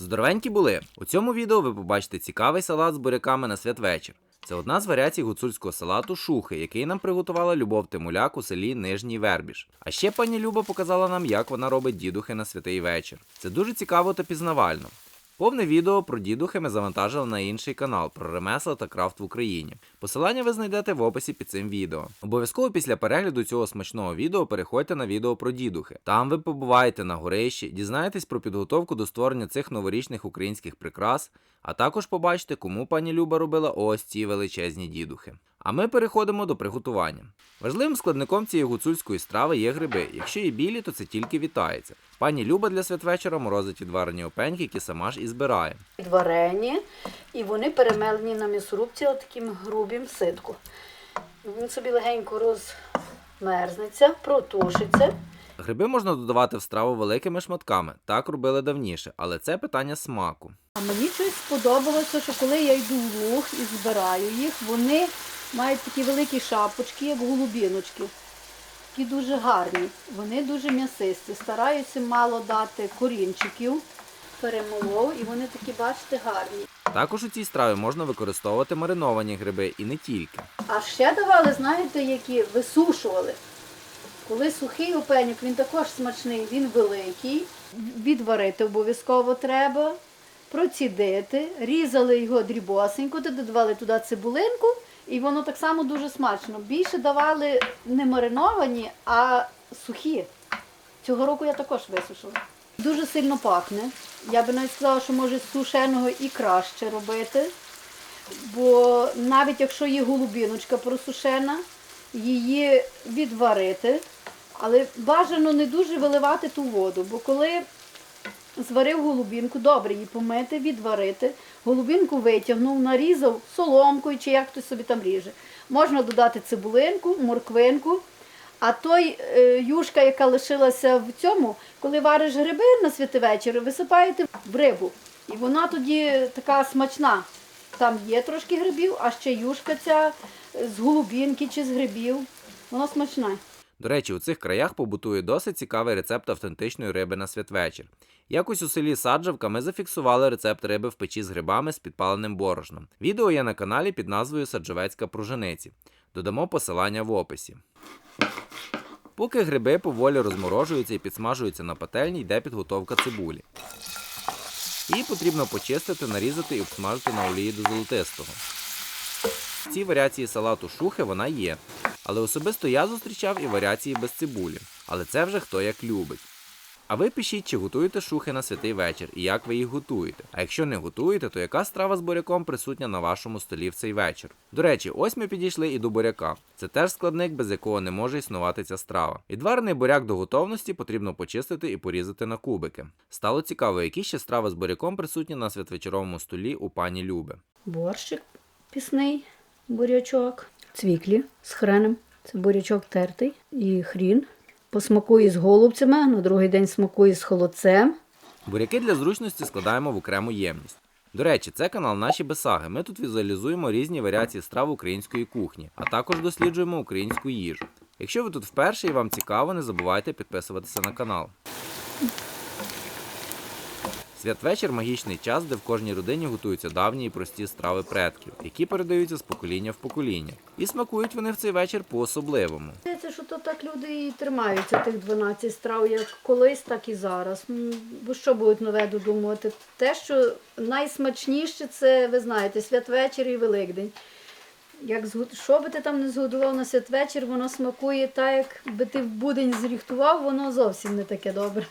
Здоровенькі були! У цьому відео ви побачите цікавий салат з буряками на святвечір. Це одна з варіацій гуцульського салату шухи, який нам приготувала Любов Тимуляк у селі Нижній Вербіж. А ще пані Люба показала нам, як вона робить дідухи на святий вечір. Це дуже цікаво та пізнавально. Повне відео про дідухи ми завантажили на інший канал про ремесла та крафт в Україні. Посилання ви знайдете в описі під цим відео. Обов'язково після перегляду цього смачного відео переходьте на відео про дідухи. Там ви побуваєте на горищі, дізнаєтесь про підготовку до створення цих новорічних українських прикрас, а також побачите, кому пані Люба робила ось ці величезні дідухи. А ми переходимо до приготування. Важливим складником цієї гуцульської страви є гриби. Якщо є білі, то це тільки вітається. Пані Люба для святвечора морозить відварені опеньки, які сама ж і збирає. Варені, і вони перемелені на м'ясорубці таким грубим ситку. Він собі легенько розмерзнеться, протушиться. Гриби можна додавати в страву великими шматками. Так робили давніше, але це питання смаку. А мені щось сподобалося, що коли я йду в луг і збираю їх, вони мають такі великі шапочки, як голубіночки. Такі дуже гарні. Вони дуже м'ясисті. Стараюся мало дати корінчиків, перемолов, і вони такі, бачите, гарні. Також у цій страві можна використовувати мариновані гриби і не тільки. А ще давали, знаєте, які висушували. Коли сухий опеньок, він також смачний, він великий. Відварити обов'язково треба, процідити, різали його дрібосенько, додавали туди цибулинку, і воно так само дуже смачно. Більше давали не мариновані, а сухі. Цього року я також висушила. Дуже сильно пахне. Я би навіть сказала, що може з сушеного і краще робити. Бо навіть якщо є голубіночка просушена, її відварити, але бажано не дуже виливати ту воду, бо коли зварив голубінку, добре її помити, відварити, голубінку витягнув, нарізав соломкою чи як хтось собі там ріже. Можна додати цибулинку, морквинку. А той е, юшка, яка лишилася в цьому, коли вариш гриби на святивечір, висипаєте в рибу. І вона тоді така смачна. Там є трошки грибів, а ще юшка ця з голубінки чи з грибів. Вона смачна. До речі, у цих краях побутує досить цікавий рецепт автентичної риби на святвечір. Якось у селі Саджавка ми зафіксували рецепт риби в печі з грибами з підпаленим борошном. Відео є на каналі під назвою Саджавецька пружениці. Додамо посилання в описі. Поки гриби поволі розморожуються і підсмажуються на пательні, йде підготовка цибулі. Її потрібно почистити, нарізати і обсмажити на олії до золотистого. В цій варіації салату шухи вона є. Але особисто я зустрічав і варіації без цибулі. Але це вже хто як любить. А ви пишіть, чи готуєте шухи на святий вечір і як ви їх готуєте. А якщо не готуєте, то яка страва з буряком присутня на вашому столі в цей вечір? До речі, ось ми підійшли і до буряка. Це теж складник, без якого не може існувати ця страва. Відварений буряк до готовності потрібно почистити і порізати на кубики. Стало цікаво, які ще страви з буряком присутні на святвечоровому столі у пані Люби. Борщик пісний, бурячок, цвіклі з хреном. Це бурячок тертий і хрін. Посмакує з голубцями, на другий день смакує з холодцем. Буряки для зручності складаємо в окрему ємність. До речі, це канал Наші Бесаги. Ми тут візуалізуємо різні варіації страв української кухні, а також досліджуємо українську їжу. Якщо ви тут вперше і вам цікаво, не забувайте підписуватися на канал. Святвечір магічний час, де в кожній родині готуються давні і прості страви предків, які передаються з покоління в покоління. І смакують вони в цей вечір по-особливому. Здається, що то так люди і тримаються тих 12 страв, як колись, так і зараз. Бо що будуть нове додумувати? Те, що найсмачніше, це, ви знаєте, святвечір і Великдень. Як що би ти там не згодував на святвечір, воно смакує так, як би ти в будень зріхтував, воно зовсім не таке добре.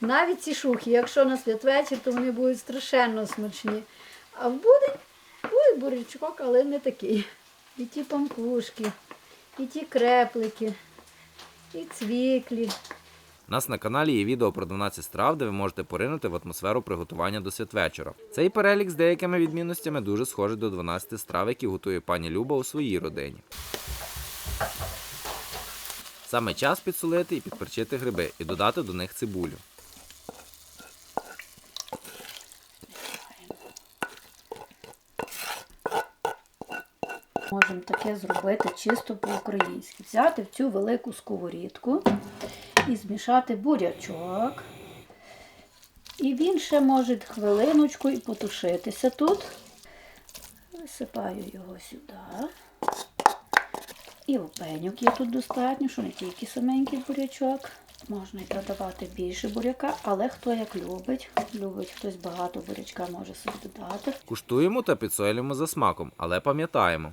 Навіть ці шухи, якщо на святвечір, то вони будуть страшенно смачні. А в будень буде бурячок, але не такий. І ті пампушки, і ті креплики, і цвіклі. У нас на каналі є відео про 12 страв, де ви можете поринути в атмосферу приготування до святвечора. Цей перелік з деякими відмінностями дуже схожий до 12 страв, які готує пані Люба у своїй родині. Саме час підсолити і підперчити гриби і додати до них цибулю. Можемо таке зробити чисто по-українськи. Взяти в цю велику сковорідку і змішати бурячок. І він ще може хвилиночку і потушитися тут. Висипаю його сюди. І опеньок є тут достатньо, що не тільки саменький бурячок. Можна і додавати більше буряка, але хто як любить. Любить хтось багато бурячка може собі додати. Куштуємо та підсолюємо за смаком, але пам'ятаємо.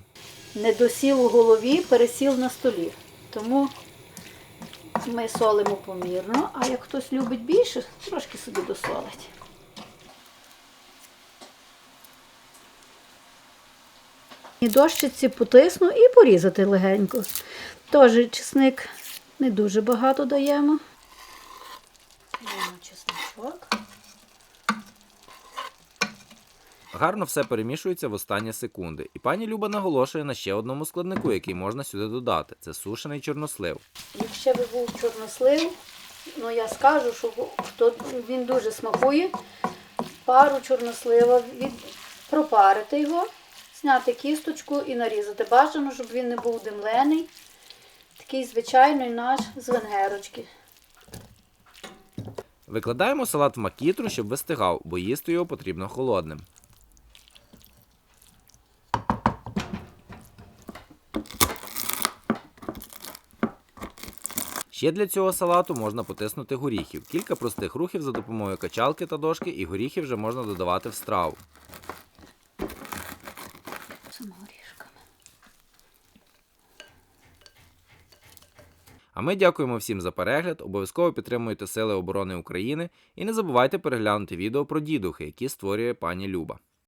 Недосіл у голові, пересіл на столі. Тому ми солимо помірно, а як хтось любить більше, трошки собі досолить. І дощиці потисну і порізати легенько. Теж чесник не дуже багато даємо. Даємо чесничок. Гарно все перемішується в останні секунди. І пані Люба наголошує на ще одному складнику, який можна сюди додати. Це сушений чорнослив. Якщо би був чорнослив, ну я скажу, що він дуже смакує. Пару чорнослива, від, пропарити його, зняти кісточку і нарізати. Бажано, щоб він не був димлений. Такий звичайний наш з венгерочки. Викладаємо салат в макітру, щоб вистигав, бо їсти його потрібно холодним. Ще для цього салату можна потиснути горіхів. Кілька простих рухів за допомогою качалки та дошки, і горіхи вже можна додавати в страву. А ми дякуємо всім за перегляд. Обов'язково підтримуйте Сили оборони України і не забувайте переглянути відео про дідухи, які створює пані Люба.